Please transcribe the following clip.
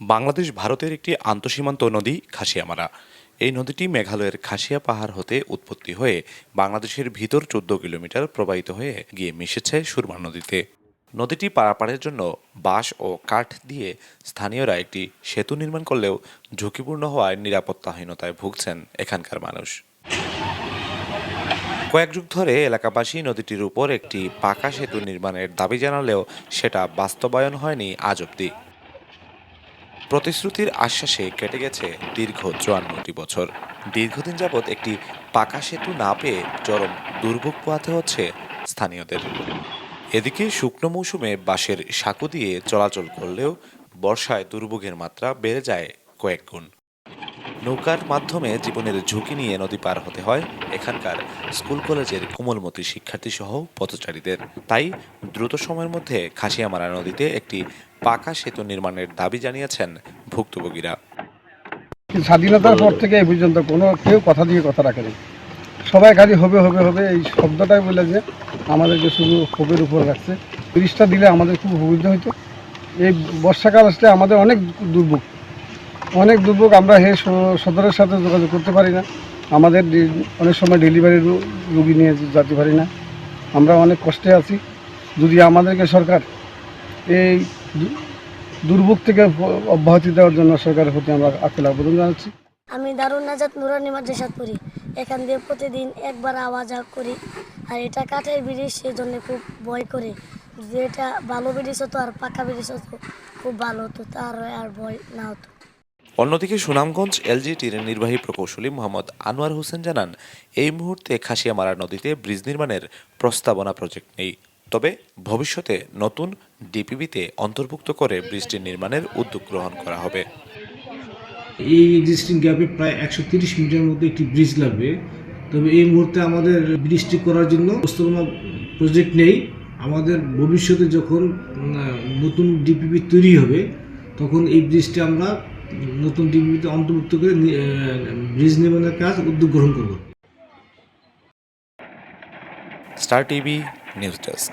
বাংলাদেশ ভারতের একটি আন্তঃসীমান্ত নদী খাসিয়ামারা। এই নদীটি মেঘালয়ের খাসিয়া পাহাড় হতে উৎপত্তি হয়ে বাংলাদেশের ভিতর চোদ্দ কিলোমিটার প্রবাহিত হয়ে গিয়ে মিশেছে সুরমা নদীতে। নদীটি পারাপারের জন্য বাঁশ ও কাঠ দিয়ে স্থানীয়রা একটি সেতু নির্মাণ করলেও ঝুঁকিপূর্ণ হওয়ায় নিরাপত্তাহীনতায় ভুগছেন এখানকার মানুষ। কয়েক যুগ ধরে এলাকাবাসী নদীটির উপর একটি পাকা সেতু নির্মাণের দাবি জানালেও সেটা বাস্তবায়ন হয়নি আজ অব্দি প্রতিশ্রুতির আশ্বাসে কেটে গেছে দীর্ঘ চুয়ান্নটি বছর। দীর্ঘদিন যাবৎ একটি পাকা সেতু না পেয়ে চরম দুর্ভোগ পোয়াতে হচ্ছে স্থানীয়দের। এদিকে শুকনো মৌসুমে বাঁশের সাঁকো দিয়ে চলাচল করলেও বর্ষায় দুর্ভোগের মাত্রা বেড়ে যায় কয়েক গুণ। নৌকার মাধ্যমে জীবনের ঝুঁকি নিয়ে নদী পার হতে হয়। এখানকার স্কুল কলেজের কোমলমতি শিক্ষার্থী সহ পথচারীদের। তাই দ্রুত সময়ের মধ্যে খাসিয়ামারা নদীতে একটি পাকা সেতু নির্মাণের দাবি জানিয়েছেন ভুক্তভোগীরা। স্বাধীনতার পর থেকে এই পর্যন্ত কোনো কেউ কথা দিয়ে কথা রাখেনি। সবাই খালি হবে হবে হবে এই শব্দটাই বলে যে আমাদেরকে শুধু ক্ষোভের উপর রাখছে। ব্রিজটা দিলে আমাদের খুব সুবিধা হতো এই বর্ষাকাল আসলে আমাদের অনেক দুর্ভোগ। অনেক দুর্ভোগ আমরা হে সদরের সাথে যোগাযোগ করতে পারি না। আমাদের অনেক সময় ডেলিভারি রুগী নিয়ে যেতে পারি না। আমরা অনেক কষ্টে আছি। যদি আমাদেরকে সরকার এই দুর্ভোগ থেকে অব্যাহতি দেওয়ার জন্য সরকারের প্রতি আমরা আকুল আবেদন জানাচ্ছি। আমি দারুণ নাজাত নুরানি মাদ্রাসাত পড়ি। এখান দিয়ে প্রতিদিন একবার আওয়াজ করি। আর এটা কাঠের ব্রিজ সেই জন্য খুব ভয় করে। যদি এটা ভালো ব্রিজ হতো আর পাকা ব্রিজ হতো, খুব ভালো হতো। তার আর ভয় না হতো। অন্যদিকে সুনামগঞ্জ এলজিটির নির্বাহী প্রকৌশলী মোহাম্মদ আনোয়ার হোসেন জানান, এই মুহূর্তে খাসিয়ামারা নদীতে ব্রিজ নির্মাণের প্রস্তাবনা প্রজেক্ট নেই। তবে ভবিষ্যতে নতুন ডিপিবিতে অন্তর্ভুক্ত করে ব্রিজটি নির্মাণের উদ্যোগ গ্রহণ করা হবে। এই এক্সিস্টিং গ্যাপে প্রায় একশো তিরিশ মিটারের মধ্যে একটি ব্রিজ লাগবে। তবে এই মুহূর্তে আমাদের ব্রিজটি করার জন্য প্রস্তাবনা প্রজেক্ট নেই। আমাদের ভবিষ্যতে যখন নতুন ডিপিপি তৈরি হবে, তখন এই ব্রিজটি আমরা নতুন ডিগ্রিতে অন্তর্ভুক্ত করে ব্রিজ নির্মাণের কাজ উদ্যোগ গ্রহণ করব। Star TV news desk